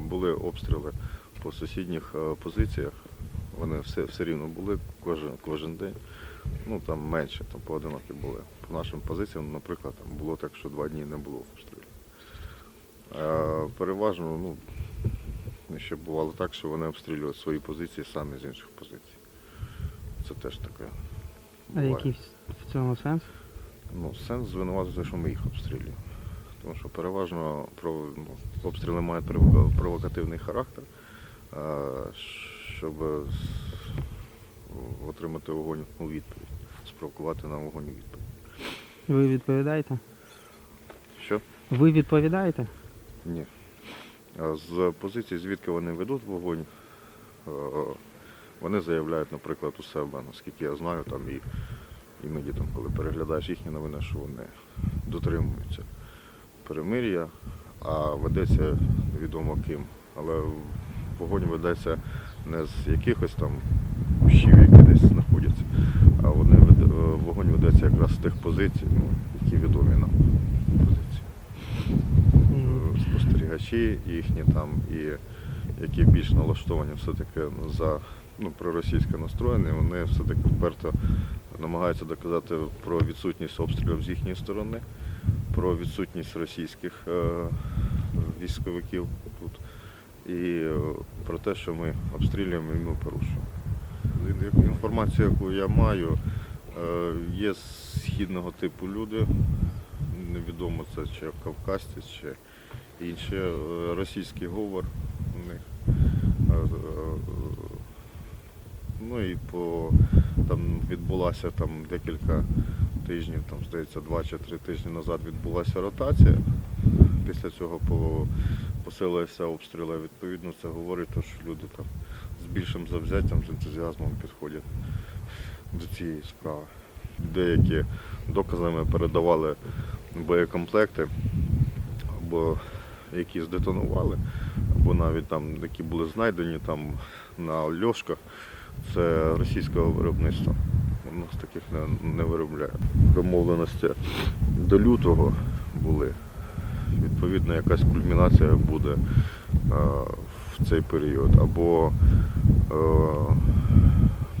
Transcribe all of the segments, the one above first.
були обстріли по сусідніх е, позиціях. Вони все, все рівно були кожен, кожен день. Ну там менше, там поодинокі були. По нашим позиціям, наприклад, там було так, що два дні не було обстрілів. А переважно, ну, ще бувало так, що вони обстрілюють свої позиції самі з інших позицій. Це теж таке. А який в- в цьому сенс? Ну, сенс звинуватити, що ми їх обстрілюємо. Тому що переважно ну, обстріли мають провокативний характер, щоб отримати вогонь у відповідь, спровокувати на вогонь у відповідь. Ви відповідаєте? Що? Ви відповідаєте? Ні. З позиції, звідки вони ведуть вогонь, вони заявляють, наприклад, у себе, наскільки я знаю, там і іноді, там, коли переглядаєш їхні новини, що вони дотримуються перемир'я, а ведеться невідомо ким. Але вогонь ведеться не з якихось там щів, які десь знаходяться, а вони е, вогонь ведеться якраз з тих позицій, ну, які відомі нам позиції. Е, спостерігачі їхні там, і які більш налаштовані все-таки за ну, проросійсько настроєні, вони все-таки вперто намагаються доказати про відсутність обстрілів з їхньої сторони, про відсутність російських е, військовиків тут і е, про те, що ми обстрілюємо і ми порушуємо. Інформацію, яку я маю, е, є східного типу люди, невідомо це чи кавказці, чи інші, російський говор у них. Ну і по там відбулася там декілька тижнів, там здається, два чи три тижні назад відбулася ротація. Після цього по, посилилися обстріли. Відповідно, це говорить, що люди там з більшим завзяттям, з ентузіазмом підходять до цієї справи. Деякі доказами передавали боєкомплекти, або які здетонували, або навіть там, які були знайдені там на льошках, це російського виробництва. У нас таких не, не виробляють. Домовленості до лютого були. Відповідно, якась кульмінація буде е, в цей період. Або е,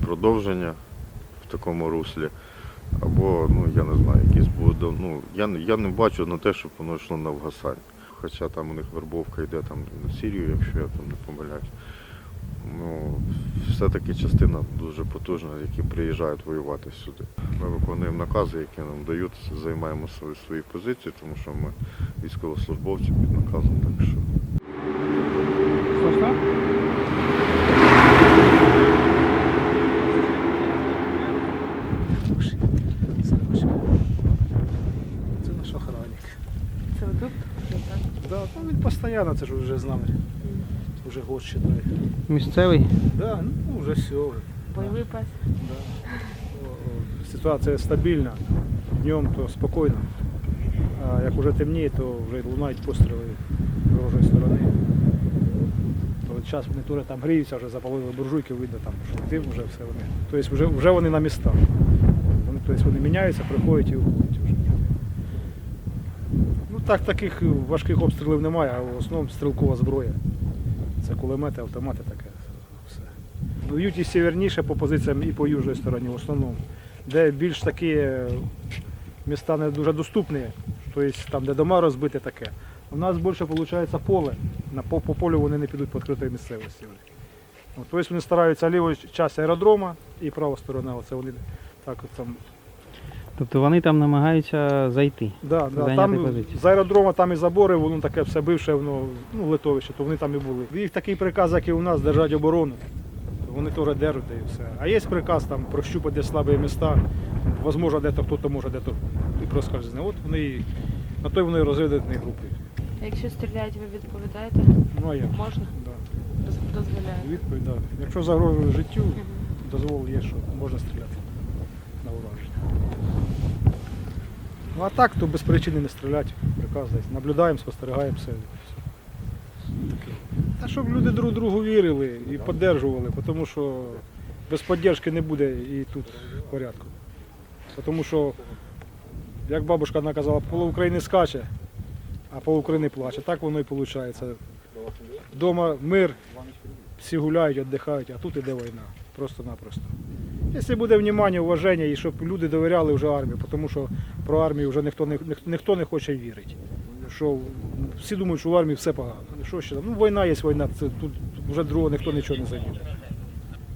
продовження в такому руслі, або, ну я не знаю, якісь буде. Ну, я, я не бачу на те, щоб воно йшло на вгасання. Хоча там у них вербовка йде там на Сірію, якщо я там не помиляюсь. Ну, все-таки частина дуже потужна, які приїжджають воювати сюди. Ми виконуємо накази, які нам дають, займаємо свої, свої позиції, тому що ми військовослужбовці під наказом. Так що? Це наш охранник. Це ви тут? Да, ну він постійно, це ж вже з нами. Вже год считає. Місцевий? Да, ну вже все. Бойовий пес. Да. О, Ситуація стабільна. Днем то спокійно. А як вже темніє, то вже лунають постріли з ворожої сторони. То час вони теж там гріються, вже запалили буржуйки, видно там, що дим вже все вони. Тобто вже, вже вони на містах. Вони, тобто вони міняються, приходять і уходять вже. Ну так, таких важких обстрілів немає, а в основному стрілкова зброя. Це кулемети, автомати таке. Все. Б'ють і северніше по позиціям, і по южній стороні в основному. Де більш такі е, міста не дуже доступні, тобто там, де дома розбиті таке. У нас більше виходить поле. По, по полю вони не підуть по відкритій місцевості. тобто вони стараються ліву часть аеродрома і права сторона, оце вони так от там Тобто вони там намагаються зайти. Да, да. Зайняти Там позицію. з аеродрома там і забори, воно таке все бивше, воно, ну, литовище, то вони там і були. Їх такий приказ, як і у нас, держати оборону. То Вони теж держать і все. А є приказ там прощупати де слабі міста, можливо, де-то хто-то може де-то і проскользне. От вони і- на той вони і групи. Якщо стріляють, ви відповідаєте? Ну а як? Можна? Да. Дозволяє. Відповідь, да. Якщо загрожує життю, дозвол є, що можна стріляти на ураження. Ну а так, то без причини не стріляти, приказ десь. Наблюдаємо, спостерігаємо все. Та щоб люди друг другу вірили і підтримували, тому що без підтримки не буде і тут порядку. Тому що, як бабушка одна казала, поло України скаче, а поло України плаче. Так воно і виходить. Дома мир, всі гуляють, віддихають, а тут іде війна. Просто-напросто. Якщо буде внимання, уваження і щоб люди довіряли вже армії, тому що про армію вже ніхто не, ніх- ніхто не хоче вірити. Що всі думають, що в армії все погано. Що ще там? Ну, війна є війна, це тут вже другого ніхто нічого не замінить.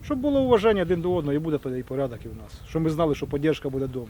Щоб було уваження один до одного, і буде тоді і порядок і в нас. Щоб ми знали, що поддержка буде вдома.